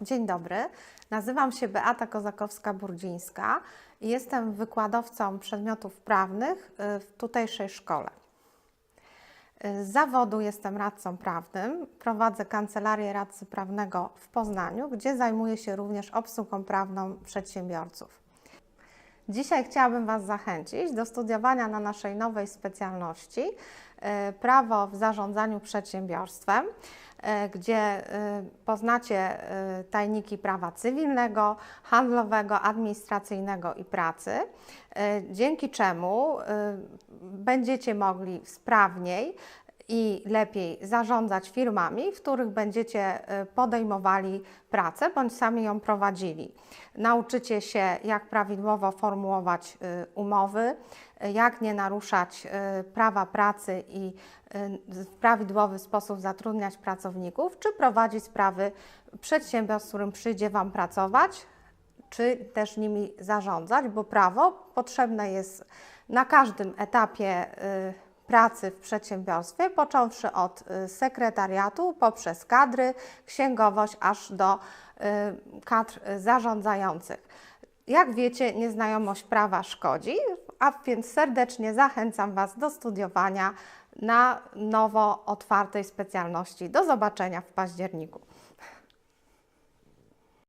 Dzień dobry, nazywam się Beata Kozakowska-Burdzińska i jestem wykładowcą przedmiotów prawnych y, w tutejszej szkole. Y, Z zawodu jestem radcą prawnym, prowadzę kancelarię radcy prawnego w Poznaniu, gdzie zajmuję się również obsługą prawną przedsiębiorców. Dzisiaj chciałabym Was zachęcić do studiowania na naszej nowej specjalności e, Prawo w zarządzaniu przedsiębiorstwem, e, gdzie e, poznacie tajniki prawa cywilnego, handlowego, administracyjnego i pracy, dzięki czemu będziecie mogli sprawniej i lepiej zarządzać firmami, w których będziecie e, podejmowali pracę bądź sami ją prowadzili. Nauczycie się, jak prawidłowo formułować e, umowy, jak nie naruszać e, prawa pracy i w prawidłowy sposób zatrudniać pracowników, czy prowadzić sprawy przedsiębiorstw, w którym przyjdzie Wam pracować, czy też nimi zarządzać, bo prawo potrzebne jest na każdym etapie y, pracy w przedsiębiorstwie, począwszy od y, sekretariatu, poprzez kadry, księgowość, aż do y, kadr zarządzających. Jak wiecie, nieznajomość prawa szkodzi, a więc serdecznie zachęcam Was do studiowania na nowo otwartej specjalności. Do zobaczenia w październiku.